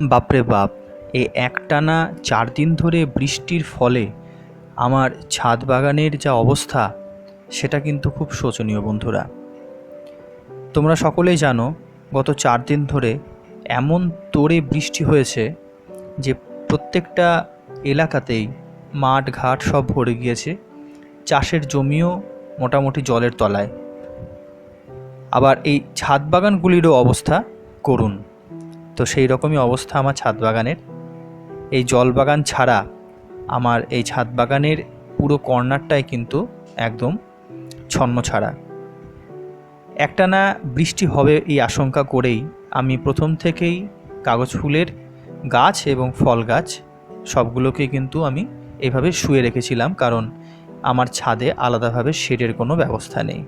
বাপরে বাপ এই একটানা চার দিন ধরে বৃষ্টির ফলে আমার ছাদ বাগানের যা অবস্থা, সেটা কিন্তু খুব শোচনীয় বন্ধুরা। তোমরা সকলেই জানো, গত চার দিন ধরে এমন তোড়ে বৃষ্টি হয়েছে যে প্রত্যেকটা এলাকাতেই মাঠ ঘাট সব ভরে গিয়েছে, চাষের জমিও মোটামুটি জলের তলায়। আবার এই ছাদ বাগানগুলিরও অবস্থা করুণ তো সেই রকমই অবস্থা আমার ছাদ বাগানের এই জল বাগান ছাড়া আমার এই ছাদ বাগানের পুরো কর্নারটাই কিন্তু একদম ছন্ন ছাড়া একটানা বৃষ্টি হবে এই আশঙ্কা করেই আমি প্রথম থেকেই কাগজ ফুলের গাছ এবং ফল গাছ সবগুলোকে কিন্তু আমি এভাবে শুয়ে রেখেছিলাম কারণ আমার ছাদে আলাদাভাবে শেডের কোনো ব্যবস্থা নেই।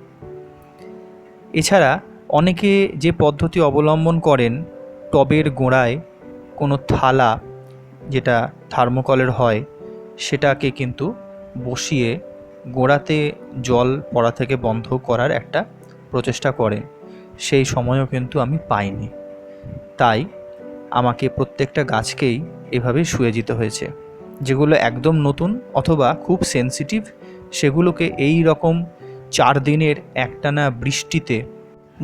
এছাড়া অনেকে যে পদ্ধতি অবলম্বন করেন টবের গোড়ায় কোনো থালা যেটা থার্মোকলের হয়, সেটাকে কিন্তু বসিয়ে গোড়াতে জল পড়া থেকে বন্ধ করার একটা প্রচেষ্টা করেন সেই সময়ও কিন্তু আমি পাইনি। তাই আমাকে প্রত্যেকটা গাছকেই এভাবে শুয়ে যেতে হয়েছে, যেগুলো একদম নতুন অথবা খুব সেনসিটিভ সেগুলোকে এই রকম চার দিনের একটানা বৃষ্টিতে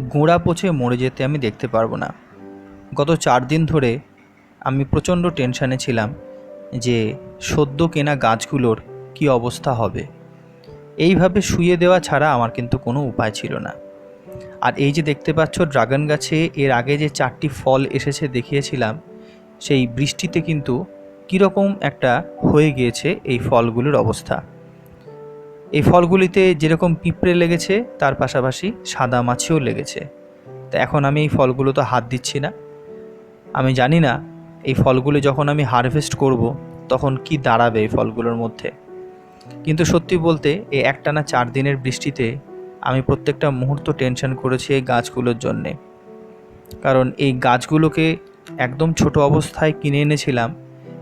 গোড়া পচে মরে যেতে আমি দেখতে পারব না। গত চার দিন ধরে আমি প্রচণ্ড টেনশানে ছিলাম যে সদ্য কেনা গাছগুলোর কি অবস্থা হবে। এইভাবে শুয়ে দেওয়া ছাড়া আমার কিন্তু কোনো উপায় ছিল না। আর এই যে দেখতে পাচ্ছ ড্রাগন গাছে এর আগে যে চারটি ফল এসেছে দেখিয়েছিলাম, সেই বৃষ্টিতে কিন্তু কীরকম একটা হয়ে গিয়েছে এই ফলগুলোর অবস্থা। এই ফলগুলিতে যেরকম পিঁপড়ে লেগেছে, তার পাশাপাশি সাদা মাছিও লেগেছে। তো এখন আমি এই ফলগুলো তো হাত দিচ্ছি না। আমি জানি না, এই ফলগুলি যখন আমি হারভেস্ট করব, তখন কি দাঁড়াবে এই ফলগুলোর মধ্যে? কিন্তু সত্যি বলতে, এই একটানা চার দিনের বৃষ্টিতে আমি প্রত্যেকটা মুহূর্ত টেনশন করেছি এই গাছগুলোর জন্যে। কারণ এই গাছগুলোকে একদম ছোট অবস্থায় কিনে এনেছিলাম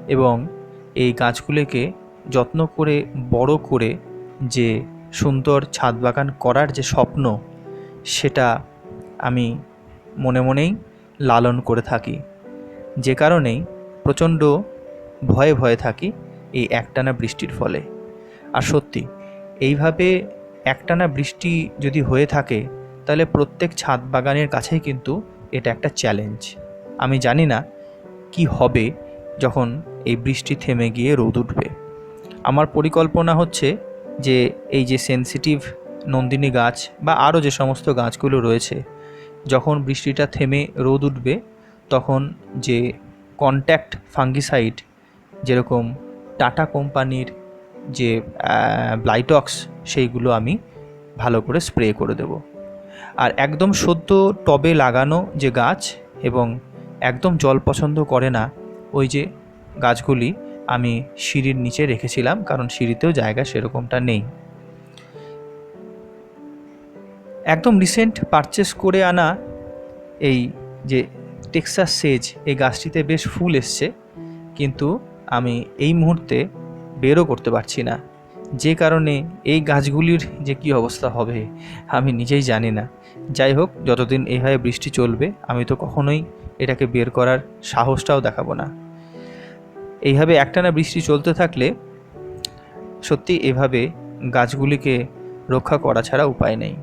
এবং এই গাছগুলোকে যত্ন করে, বড় করে যে সুন্দর ছাদ বাগান করার যে স্বপ্ন, সেটা আমি মনে মনেই লালন করে থাকি। যে কারণেই প্রচণ্ড ভয়ে ভয়ে থাকি এই একটানা বৃষ্টির ফলে। আর সত্যি, এইভাবে একটানা বৃষ্টি যদি হয়ে থাকে, তাহলে প্রত্যেক ছাদ বাগানের কাছেই কিন্তু এটা একটা চ্যালেঞ্জ আমি জানি না কি হবে যখন এই বৃষ্টি থেমে গিয়ে রোদ উঠবে। আমার পরিকল্পনা হচ্ছে যে এই যে সেন্সিটিভ নন্দিনী গাছ বা আরও যে সমস্ত গাছগুলো রয়েছে, যখন বৃষ্টিটা থেমে রোদ উঠবে তখন যে কন্ট্যাক্ট ফাঙ্গিসাইড যেরকম টাটা কোম্পানির যে ব্লাইটক্স সেইগুলো আমি ভালো করে স্প্রে করে দেব। আর একদম সদ্য টবে লাগানো যে গাছ এবং একদম জল পছন্দ করে না, ওই যে গাছগুলি আমি সিঁড়ির নিচে রেখেছিলাম কারণ সিঁড়িতেও জায়গা সেরকমটা নেই। একদম রিসেন্ট পারচেস করে আনা এই যে টেক্সাস সেজ এই গাছটিতে বেশ ফুল এসছে, কিন্তু আমি এই মুহূর্তে বেরও করতে পারছি না। যে কারণে এই গাছগুলির যে কি অবস্থা হবে, আমি নিজেই জানি না। যাই হোক, যতদিন এইভাবে বৃষ্টি চলবে, আমি তো কখনোই এটাকে বের করার সাহসটাও দেখাবো না। এইভাবে একটানা বৃষ্টি চলতে থাকলে সত্যি এভাবে গাছগুলিকে রক্ষা করা ছাড়া উপায় নেই।